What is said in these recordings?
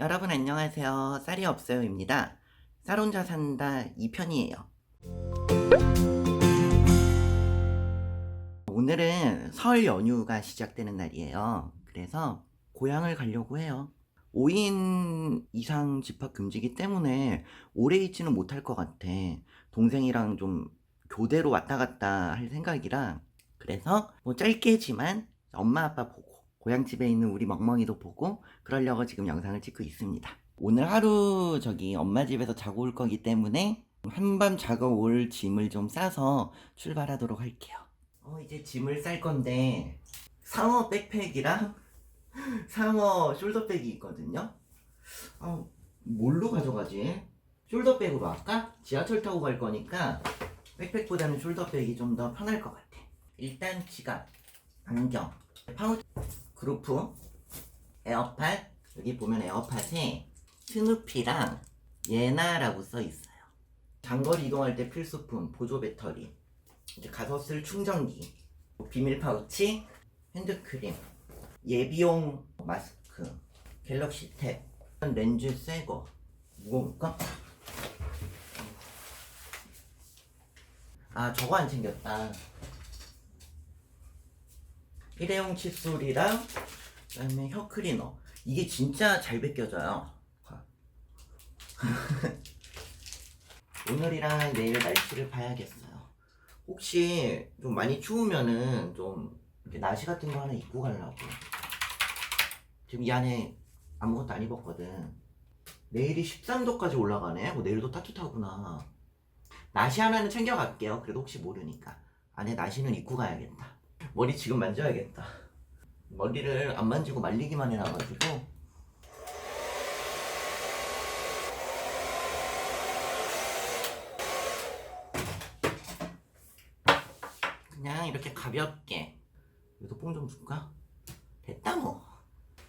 여러분 안녕하세요. 쌀이 없어요입니다. 쌀 혼자 산다 2편이에요. 오늘은 설 연휴가 시작되는 날이에요. 그래서 고향을 가려고 해요. 5인 이상 집합 금지기 때문에 오래 있지는 못할 것 같아. 동생이랑 좀 교대로 왔다 갔다 할 생각이라. 그래서 뭐 짧게지만 엄마 아빠 보고 고향집에 있는 우리 멍멍이도 보고 그러려고 지금 영상을 찍고 있습니다. 오늘 하루 저기 엄마 집에서 자고 올 거기 때문에 한밤 자고 올 짐을 좀 싸서 출발하도록 할게요. 어, 이제 짐을 쌀 건데 상어 백팩이랑 상어 숄더백이 있거든요. 어, 뭘로 가져가지? 숄더백으로 할까? 지하철 타고 갈 거니까 백팩보다는 숄더백이 좀 더 편할 것 같아. 일단 지갑, 안경, 파우치, 그루프, 에어팟, 여기 보면 에어팟에 스누피랑 예나라고 써 있어요. 장거리 이동할 때 필수품, 보조 배터리, 이제 가서 쓸 충전기, 비밀 파우치, 핸드크림, 예비용 마스크, 갤럭시 탭, 렌즈 새거, 무거울까? 아 저거 안 챙겼다. 일회용 칫솔이랑 그다음에 혀 클리너. 이게 진짜 잘 벗겨져요. 오늘이랑 내일 날씨를 봐야겠어요. 혹시 좀 많이 추우면은 좀 이렇게 나시 같은 거 하나 입고 가려고. 지금 이 안에 아무것도 안 입었거든. 내일이 13도까지 올라가네. 뭐 내일도 따뜻하구나. 나시 하나는 챙겨갈게요. 그래도 혹시 모르니까. 안에 나시는 입고 가야겠다. 머리 지금 만져야겠다. 머리를 안 만지고 말리기만 해놔가지고. 그냥 이렇게 가볍게. 여기도 뽕 좀 줄까? 됐다 뭐.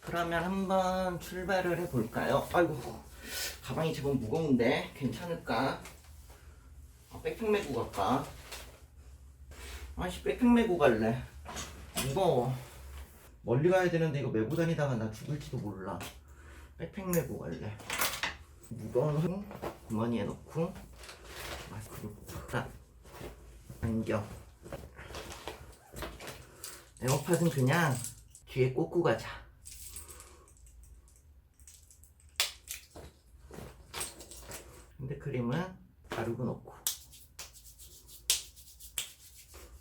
그러면 한번 출발을 해볼까요? 아이고, 가방이 제법 무거운데 괜찮을까? 아, 백팩 메고 갈까? 아씨 백팩 메고 갈래. 무거워. 멀리 가야 되는데 이거 메고 다니다가 나 죽을지도 몰라. 백팩 메고 갈래. 무거운 거 주머니에 넣고 마스크를 딱 안경 에어팟은 그냥 뒤에 꽂고 가자. 핸드크림은 바르고 넣고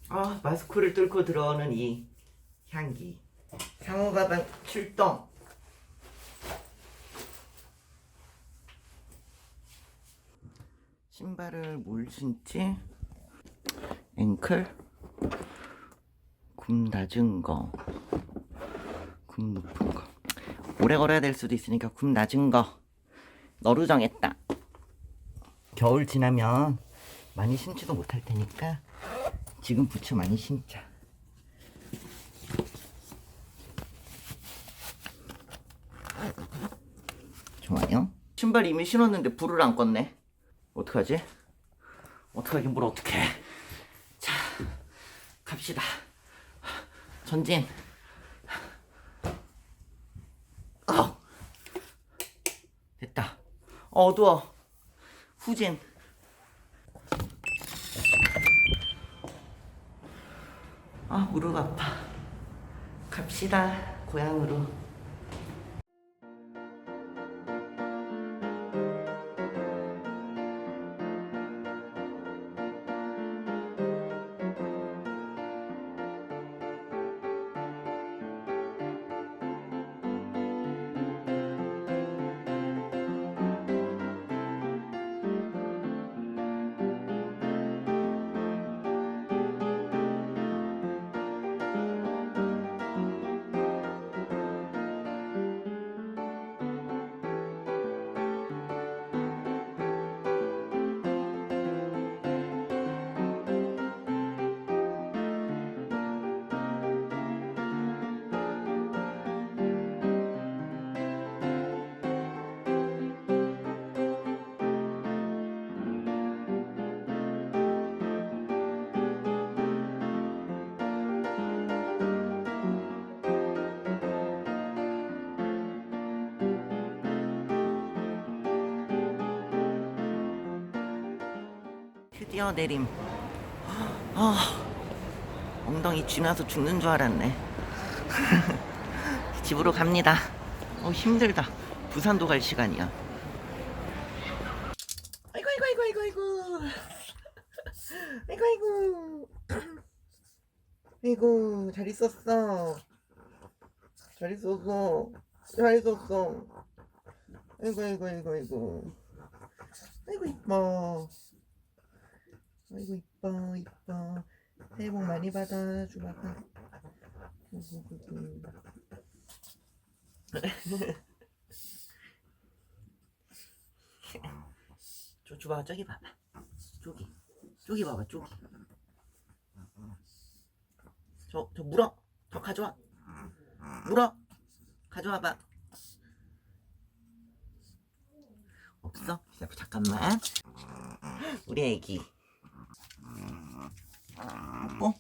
아 마스크를 뚫고 들어오는 이 향기. 상어 가방 출동. 신발을 뭘 신지 앵클 굽 낮은 거 굽 높은 거. 오래 걸어야 될 수도 있으니까 굽 낮은 거. 너로 정했다. 겨울 지나면 많이 신지도 못할 테니까 지금 부츠 많이 신자. 좋아요. 신발 이미 신었는데 불을 안 껐네. 어떡하지? 어떡하긴 뭘 어떡해. 자, 갑시다. 전진. 어. 됐다. 어두워. 후진. 아 무릎 아파 갑시다. 고향으로 드디어 내림. 아, 엉덩이 쥐나서 죽는 줄 알았네. 집으로 갑니다. 어, 힘들다. 부산도 갈 시간이야. 아이고, 아이고, 아이고, 아이고, 아이고. 아이고, 아이고. 아이고, 잘 있었어. 잘 있었어. 잘 있었어. 아이고, 아이고, 아이고, 아이고. 아이고, 이뻐. 아이고, 이뻐, 이뻐. 새해 복 많이 받아, 아이고. 저 주바가 저기 봐봐. 저기. 저기 봐봐, 저기. 저, 저 물어. 저 가져와. 물어. 가져와봐. 없어? 잠깐만. 우리 애기. 뽀뽀.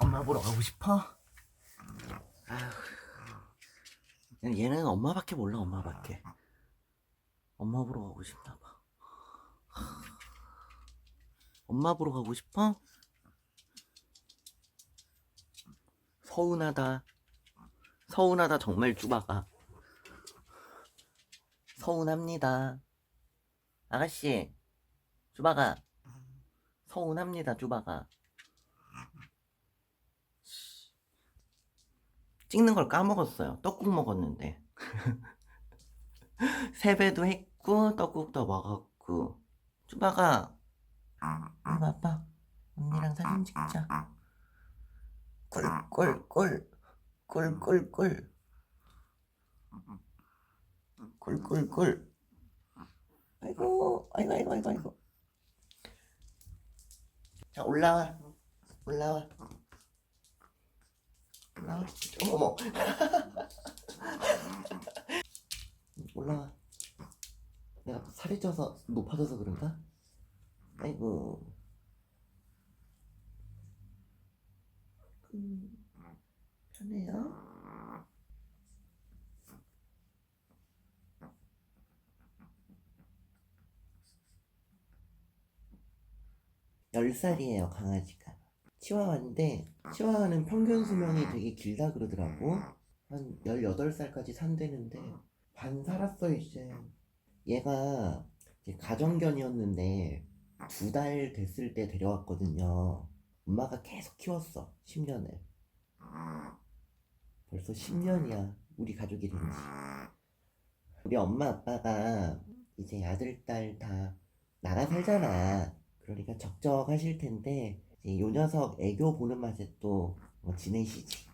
엄마 보러 가고 싶어? 아휴. 얘는 엄마밖에 몰라, 엄마밖에. 엄마 보러 가고 싶나 봐. 엄마 보러 가고 싶어? 서운하다. 서운하다, 정말 쭈바가. 서운합니다. 아가씨, 쭈바가. 서운합니다, 쭈바가. 찍는 걸 까먹었어요. 떡국 먹었는데. 세배도 했고, 떡국도 먹었고. 쭈바가, 와봐. 언니랑 사진 찍자. 꿀꿀꿀. 꿀꿀꿀. 꿀꿀꿀. 아이고, 아이고, 아이고, 아이고, 아이고. 자, 올라와. 올라와. 올라와. 어머머. 올라와. 내가 살이 쪄서 높아져서 그런가? 아이고. 음, 편해요? 열 살이에요 강아지가. 치와와인데 치와와는 평균 수명이 되게 길다 그러더라고. 한 18살까지 산대는데 반 살았어 이제. 얘가 이제 가정견이었는데 두 달 됐을 때 데려왔거든요. 엄마가 계속 키웠어. 10년을. 벌써 10년이야. 우리 가족이 된 지. 우리 엄마 아빠가 이제 아들, 딸 다 나가 살잖아. 그러니까 적적하실 텐데 요 녀석 애교 보는 맛에 또 뭐 지내시지.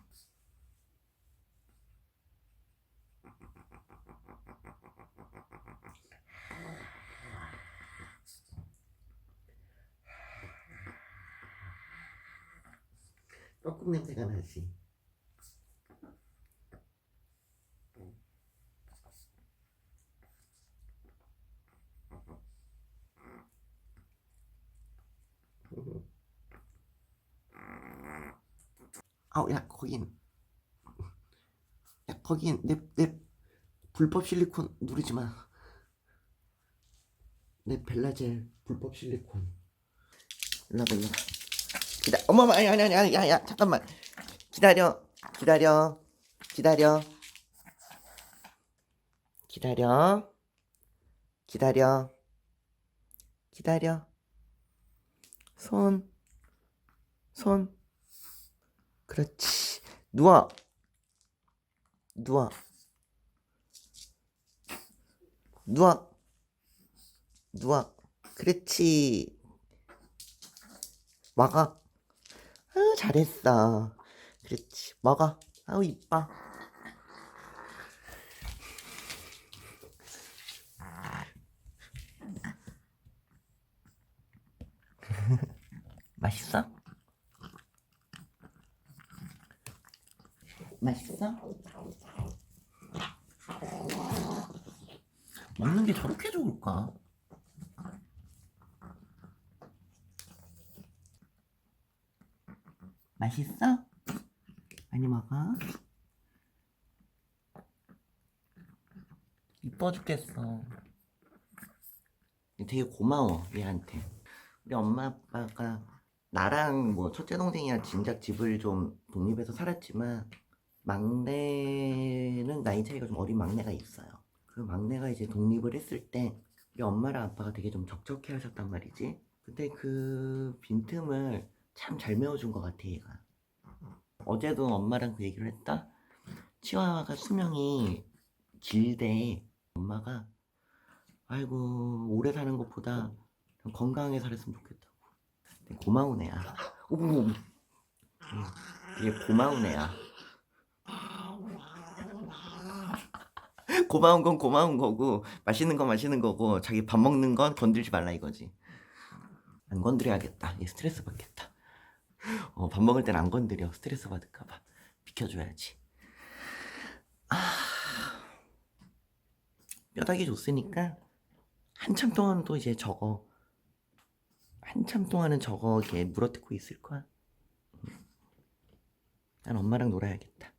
떡국 냄새가 나지. 아우 야 거긴 야 거긴 내 내 불법 실리콘 누르지 마. 내 벨라젤 불법 실리콘. 일로 와봐 일로. 기다 어머머 아니 아니 아니 아니 야야 잠깐만 기다려 기다려 기다려 기다려 기다려 기다려 손 손. 그렇지. 누워. 누워. 누워. 누워. 그렇지. 먹어. 아, 잘했어. 그렇지. 먹어. 아우, 이뻐. 맛있어? 맛있어? 먹는 게 저렇게 좋을까? 맛있어? 많이 먹어. 이뻐 죽겠어. 되게 고마워 얘한테. 우리 엄마 아빠가 나랑 뭐 첫째 동생이랑 진작 집을 좀 독립해서 살았지만 막내는 나이 차이가 좀 어린 막내가 있어요. 그 막내가 이제 독립을 했을 때 우리 엄마랑 아빠가 되게 좀 적적해 하셨단 말이지. 근데 그 빈틈을 참 잘 메워준 것 같아 얘가. 어제도 엄마랑 그 얘기를 했다. 치와와가 수명이 길대. 엄마가 아이고 오래 사는 것보다 좀 건강하게 살았으면 좋겠다고. 고마운 애야. 되게 고마운 애야. 고마운 건 고마운 거고 맛있는 건 맛있는 거고 자기 밥 먹는 건 건들지 말라 이거지. 안 건드려야겠다. 얘 스트레스 받겠다. 어, 밥 먹을 땐 안 건드려. 스트레스 받을까봐. 비켜줘야지. 아, 뼈다귀 줬으니까 한참 동안 또 이제 저거 한참 동안은 저거 이렇게 물어뜯고 있을 거야. 음. 난 엄마랑 놀아야겠다.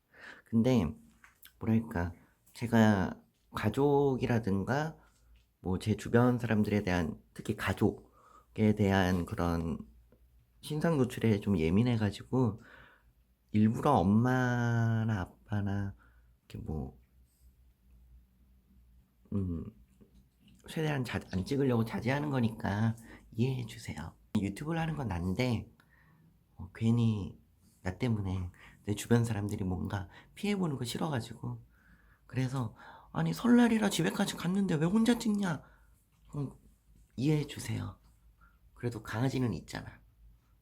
근데 뭐랄까 제가 가족이라든가 뭐 제 주변 사람들에 대한 특히 가족에 대한 그런 신상 노출에 좀 예민해가지고 일부러 엄마나 아빠나 이렇게 뭐 음, 최대한 자, 안 찍으려고 자제하는 거니까 이해해 주세요. 유튜브를 하는 건 난데 어, 괜히 나 때문에 내 주변 사람들이 뭔가 피해 보는 거 싫어가지고 그래서 아니 설날이라 집에까지 갔는데 왜 혼자 찍냐? 어, 이해해 주세요. 그래도 강아지는 있잖아.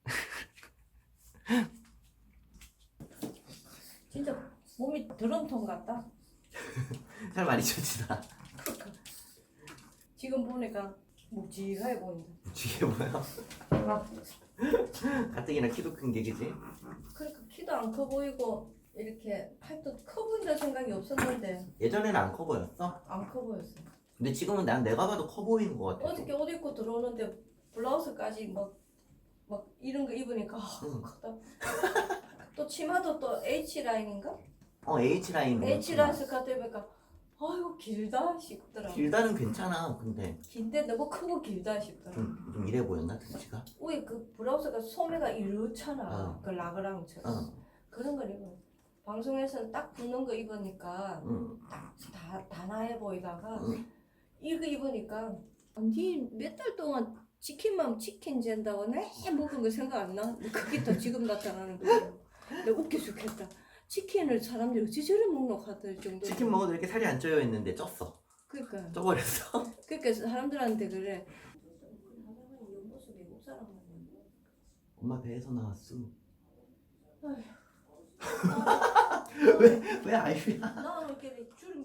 진짜 몸이 드럼통 같다. 살 많이 쪘지나. 지금 보니까 묵직하게 보인다. 이게 뭐야? 가뜩이나 키도 큰 게 그지? 그러니까 키도 안 커 보이고 이렇게 팔도 커 보인다 생각이 없었는데 예전에는 안 커 보였어? 안 커 보였어. 근데 지금은 난 내가 봐도 커 보이는 것 같아. 어저께 옷 입고 들어오는데 블라우스까지 막, 막 이런 거 입으니까 아, 응. 또 치마도 또 H 라인인가? 어 H 라인. H 라인 스카트 입으니까 아이고 길다 싶더라. 길다는 괜찮아. 근데 긴데 너무 크고 길다 싶더라. 좀, 좀 이래 보였나 등치가? 위에 그 블라우스가 소매가 이렇잖아. 어. 그 라그랑처럼. 어. 그런 걸 입어. 방송에서는 딱 붙는 거 입으니까 응. 다 단아해 보이다가 응. 이거 입으니까 니 몇 달 동안 치킨만 치킨 잰다고 내 먹은 거 생각 안 나? 그게 또 지금 나타나는 거야. 내가 웃겨 죽겠다. 치킨을 사람들이 어찌 저래 먹노 하들 정도. 치킨 먹어도 이렇게 살이 안 쪄여 있는데 쪘어. 그러니까 쪄버렸어. 그러니까 사람들한테 그래. 엄마 배에서 나왔어. 아휴. 왜 아이야? 나는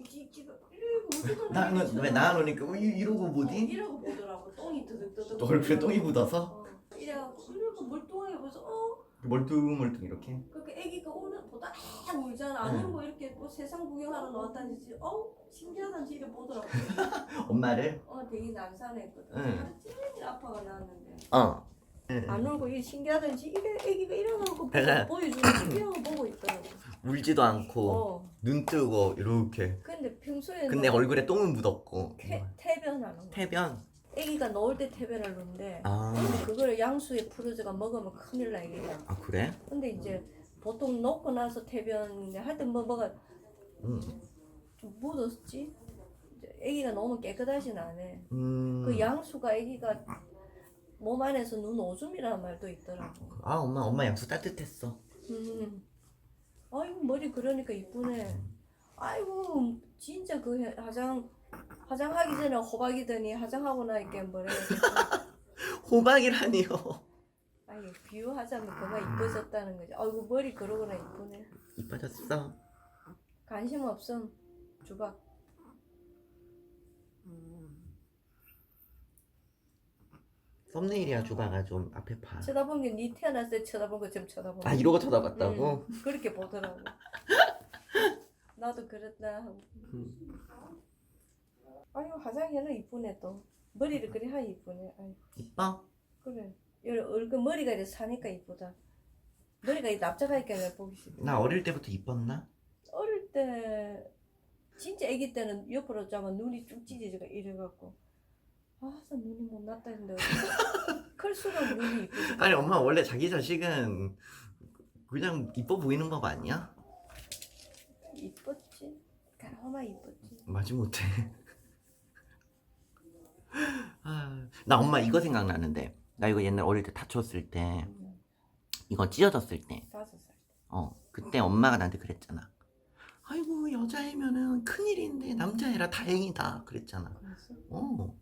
찍찍 이러고 나는 왜 나오니까 이- 이러고 어, 뭐지? 이러고 보더라고 똥이 뜨득뜨득 너 얼굴에 똥이 묻어서? 어, 이래갖고 이러고 멀뚱하게 보서 어 멀뚱멀뚱 이렇게. 그렇게 애기가 오는 보다 딱 울잖아 안 응. 울고 이렇게 뭐 세상 구경하러 나왔다는지 어 신기하다는지 이래 보더라고 엄마를? 어 되게 난산했거든 응. 종일 아파가 나왔는데 어. 안 울고 이 신기하다는지 이래 애기가 일어나고 그래. 보여주는 이러고 보고 있더라고 울지도 않고 어 눈 뜨고 이렇게. 근데 평소에 근데 뭐 얼굴에 똥은 묻었고. 태, 태변하는 거 태변. 애기가 넣을 때 태변을 넣는데 아. 그거를 양수에 푸르즈가 먹으면 큰일 나 이게 아 그래? 근데 이제 보통 넣고 나서 태변 하여튼 뭐 뭐가 응. 좀 묻었지 이제 애기가 너무 깨끗하진 않아 음. 그 양수가 애기가 몸 안에서 눈 오줌이라는 말도 있더라고 아 엄마 엄마 양수 따뜻했어. 음. 아이고 머리 그러니까 이쁘네. 아이고 진짜 그 해- 화장 화장하기 전에 호박이더니 화장하고 나니까 뭐래 호박이라니요. 아니 비유하자면 그만 이뻐졌다는 거지. 아이고 머리 그러거나 이쁘네. 이뻐졌어. 관심 없음 주박 썸네일이야 주바가 좀 앞에 봐. 쳐다본 게 니 태어났을 때 쳐다본 것처럼 쳐다보는 아 이러고 쳐다봤다고? 음, 그렇게 보더라고 나도 그랬다 하고 음. 아유 화장해는 이쁘네 또 머리를 그리 하니 이쁘네 아유 이뻐? 그래 여 얼굴 머리가 이렇게 사니까 이쁘다 머리가 이 납작하니까 내가 보기 싫어. 나 어릴 때부터 이뻤나? 어릴 때 진짜 아기 때는 옆으로 자면 눈이 쭉 찢어지고 이래갖고 아 나 눈이 못 났다 했는데 클수록 눈이 이쁘지. 아니 엄마 원래 자기 자식은 그냥 이뻐 보이는 법 아니야? 이뻤지. 가마 이뻤지. 마지못해. 아, 나 엄마 이거 생각나는데 나 이거 옛날 어릴 때 다쳤을 때 음, 이거 찢어졌을 때 다섯 살. 때. 어, 그때 엄마가 나한테 그랬잖아. 아이고, 여자애면은 큰일인데 남자애라 다행이다. 그랬잖아. 그랬어? 어.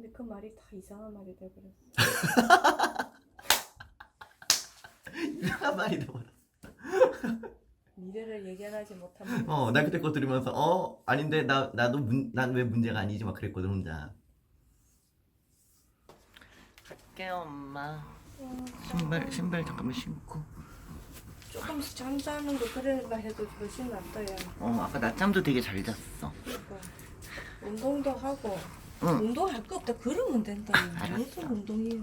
근데 그 말이 다 이상한 말이 돼버렸어. 이상한 말이 돼버려. 미래를 예견하지 못하면 어, 나 그때 그거 들으면서, 어, 아닌데, 나, 나도 문, 난왜 문제가 아니지? 막 그랬거든, 혼자. 갈게요, 엄마. 신발, 신발 잠깐만 신고. 조금씩 잠자는 거 그래가 해도 훨씬 낫다 야. 어, 아까 낮잠도 되게 잘 잤어. 그러니까 운동도 하고 응. 운동할 거 없다 그러면 된다. 무슨 운동이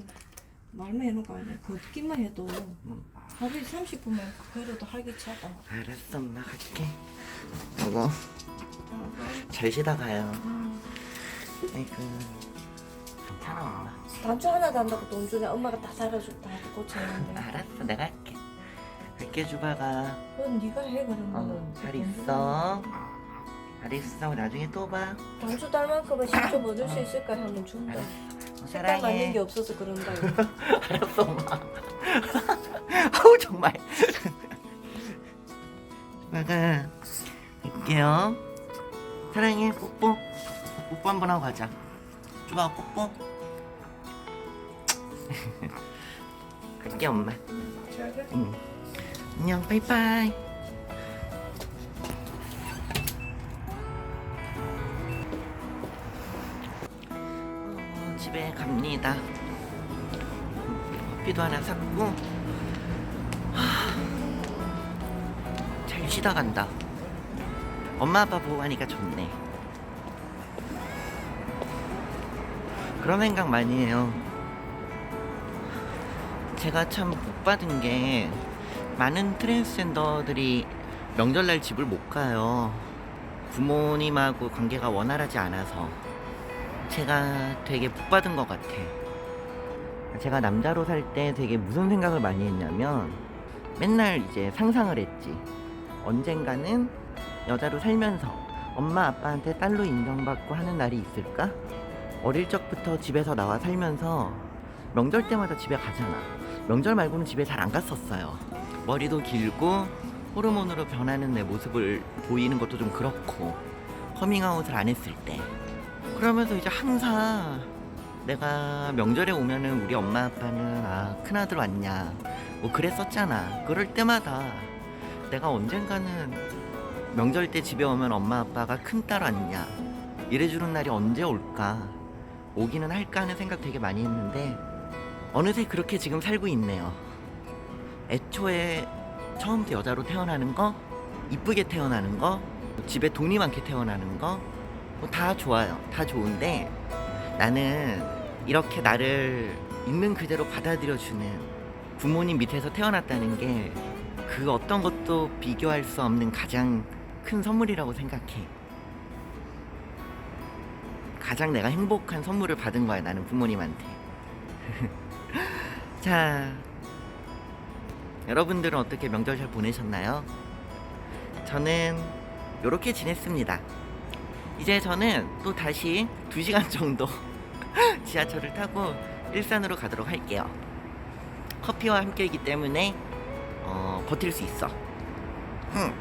말만 해놓은 거 아니야. 걷기만 해도 응. 하루에 30분만 걸어도 하기 차다. 알았어, 엄마 갈게. 여보, 잘 쉬다 가요. 아이고. 괜찮아, 엄마. 단추 하나 단다고 돈 주네. 엄마가 다 살아줬다 하고 고쳤는데. 알았어, 내가 할게. 갈게, 주바가. 그건 네가 해 그러면. 어, 잘 있어. 잘 있어. 나중에 또 봐. 단추 달 만큼은 직접 얻을 수 있을까 하면 준다. 알았어. 식당 맞는 게 사랑해. 없어서 그런다. 이거. 알았어, 엄마. 아우, 정말. 주바가, 갈게요. 사랑해, 뽀뽀. 뽀뽀 한 번 하고 가자. 주바가 뽀뽀. 갈게, 엄마. 응. 안녕, 바이바이. 갑니다. 커피도 하나 샀고, 하, 잘 쉬다 간다. 엄마 아빠 보고 가니까 좋네. 그런 생각 많이 해요. 제가 참복 받은 게 많은 트랜스젠더들이 명절날 집을 못 가요. 부모님하고 관계가 원활하지 않아서 제가 되게 복 받은 것 같아. 제가 남자로 살 때 되게 무슨 생각을 많이 했냐면 맨날 이제 상상을 했지. 언젠가는 여자로 살면서 엄마 아빠한테 딸로 인정받고 하는 날이 있을까? 어릴 적부터 집에서 나와 살면서 명절 때마다 집에 가잖아. 명절 말고는 집에 잘 안 갔었어요. 머리도 길고 호르몬으로 변하는 내 모습을 보이는 것도 좀 그렇고 커밍아웃을 안 했을 때 그러면서 이제 항상 내가 명절에 오면은 우리 엄마 아빠는 아 큰아들 왔냐? 뭐 그랬었잖아. 그럴 때마다 내가 언젠가는 명절 때 집에 오면 엄마 아빠가 큰딸 왔냐? 이래주는 날이 언제 올까? 오기는 할까 하는 생각 되게 많이 했는데 어느새 그렇게 지금 살고 있네요. 애초에 처음부터 여자로 태어나는 거, 이쁘게 태어나는 거, 집에 돈이 많게 태어나는 거, 뭐 다 좋아요. 다 좋은데 나는 이렇게 나를 있는 그대로 받아들여주는 부모님 밑에서 태어났다는 게 그 어떤 것도 비교할 수 없는 가장 큰 선물이라고 생각해. 가장 내가 행복한 선물을 받은 거야, 나는 부모님한테. 자, 여러분들은 어떻게 명절 잘 보내셨나요? 저는 이렇게 지냈습니다. 이제 저는 또 다시 2시간 정도 지하철을 타고 일산으로 가도록 할게요. 커피와 함께이기 때문에 어, 버틸 수 있어. 흠.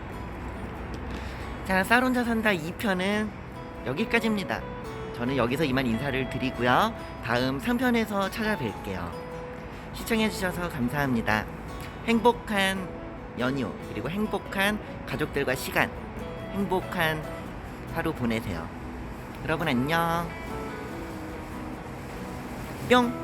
자, 쌀 혼자 산다 2편은 여기까지입니다. 저는 여기서 이만 인사를 드리고요. 다음 3편에서 찾아뵐게요. 시청해주셔서 감사합니다. 행복한 연휴, 그리고 행복한 가족들과 시간, 행복한 하루 보내세요. 여러분 안녕. 뿅!